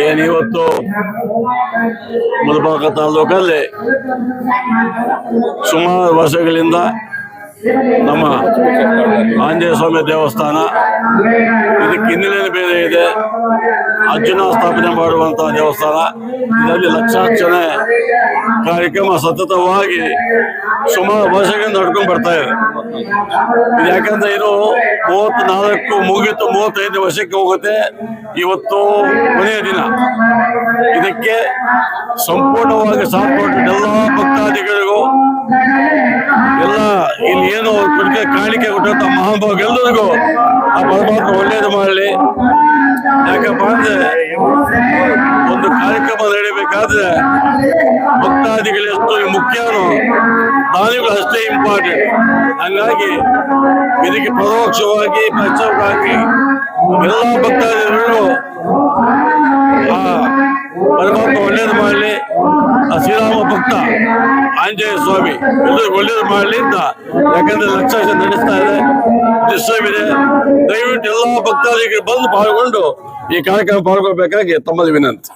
ಏನಿವತ್ತು ಮುಲಬಾಗ ತಾಲೂಕಲ್ಲಿ ಸುಮಾರು ವರ್ಷಗಳಿಂದ ನಮ್ಮ ಆಂಜನೇಯ ಸ್ವಾಮಿ ದೇವಸ್ಥಾನ. ಇದಕ್ಕೆ ಹಿನ್ನೆಲೆ ಬೇರೆ ಇದೆ. ಅರ್ಜುನ ಸ್ಥಾಪನೆ ಮಾಡುವಂತಹ ದೇವಸ್ಥಾನ. ಇದರಲ್ಲಿ ಲಕ್ಷಾರ್ಚನೆ ಕಾರ್ಯಕ್ರಮ ಸತತವಾಗಿ ಸುಮಾರು ವರ್ಷಗಳಿಂದ ನಡ್ಕೊಂಡು ಬರ್ತಾ ಇದೆ. ಇದು ಯಾಕಂದ್ರೆ ಇದು ಮೂವತ್ನಾಲ್ಕು ಮುಗಿತು, ಮೂವತ್ತೈದು ವರ್ಷಕ್ಕೆ ಹೋಗುತ್ತೆ. ಇವತ್ತು ಕೊನೆಯ ದಿನ. ಇದಕ್ಕೆ ಸಂಪೂರ್ಣವಾಗಿ ಕೊಟ್ಟು ಎಲ್ಲ ಭಕ್ತಾದಿಗಳಿಗೂ ಏನು ಕೊಡುಗೆ ಕಾಣಿಕೆ ಕೊಟ್ಟಂತ ಮಹಾಭಾವ ಎಲ್ಲರಿಗೂ ಆ ಪರಮಾತ್ಮ ಒಳ್ಳೇದು ಮಾಡಲಿ. ಯಾಕಪ್ಪ ಅಂದ್ರೆ ಒಂದು ಕಾರ್ಯಕ್ರಮ ನಡೀಬೇಕಾದ್ರೆ ಭಕ್ತಾದಿಗಳು ಎಷ್ಟು ಮುಖ್ಯನೋ ದಾನಿಗಳು ಅಷ್ಟೇ ಇಂಪಾರ್ಟೆಂಟ್ ಹಂಗಾಗಿ ಇದಕ್ಕೆ ಪರೋಕ್ಷವಾಗಿ ಪ್ರಚಾರವಾಗಿ ಎಲ್ಲ ಭಕ್ತಾದಿಗಳು ಆ ಪರಮಾತ್ಮ ಒಳ್ಳೇದು ಮಾಡಲಿ ಆ ಶ್ರೀರಾಮ ಭಕ್ತ ಆಂಜನೇಯ ಸ್ವಾಮಿ, ಇದು ಒಳ್ಳೇದು ಮಾಡಲಿ ಅಂತ. ಯಾಕಂದ್ರೆ ಲಕ್ಷಾಶ ನಡೆಸ್ತಾ ಇದೆ. ಇದೆ ದಯವಿಟ್ಟು ಎಲ್ಲ ಭಕ್ತಾದಿಗಳು ಬಂದು ಪಾಲ್ಗೊಂಡು ಈ ಕಾರ್ಯಕ್ರಮ ಪಾಲ್ಗೊಳ್ಬೇಕಾಗಿ ತಮ್ಮಲ್ಲಿ ವಿನಂತಿ.